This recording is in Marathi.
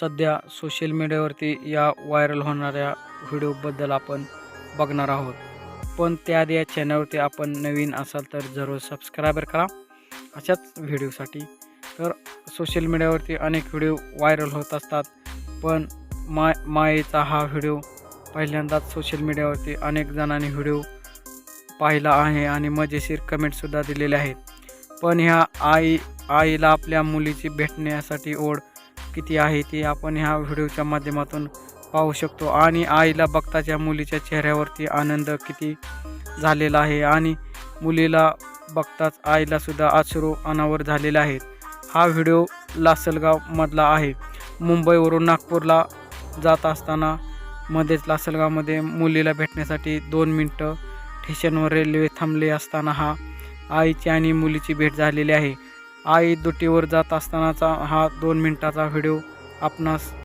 सध्या सोशल मीडियावरती या व्हायरल होणाऱ्या व्हिडिओबद्दल आपण बघणार आहोत. पण त्याआधी या चॅनलवरती आपण नवीन असाल तर जरूर सबस्क्रायबर करा. अशाच व्हिडिओसाठी तर सोशल मीडियावरती अनेक व्हिडिओ व्हायरल होत असतात. पण माय मायेचा हा व्हिडिओ पहिल्यांदाच सोशल मीडियावरती अनेक जणांनी व्हिडिओ पाहिला आहे आणि मजेशीर कमेंटसुद्धा दिलेले आहेत. पण ह्या आई आईला आपल्या मुलीची भेटण्यासाठी ओढ किती आहे ती आपण ह्या व्हिडिओच्या माध्यमातून पाहू शकतो. आणि आईला बघताच्या मुलीच्या चेहऱ्यावरती आनंद किती झालेला आहे आणि मुलीला बघताच आईलासुद्धा सुद्धा अनावर झालेले आहेत. हा व्हिडिओ लासलगावमधला आहे. मुंबईवरून नागपूरला जात असताना मध्येच लासलगावमध्ये मुलीला भेटण्यासाठी दोन मिनटं स्टेशनवर रेल्वे थांबले असताना हा आईची आणि मुलीची भेट झालेली आहे. आई दुटीवर जात असतानाचा हा दोन मिनटाचा व्हिडिओ आपणास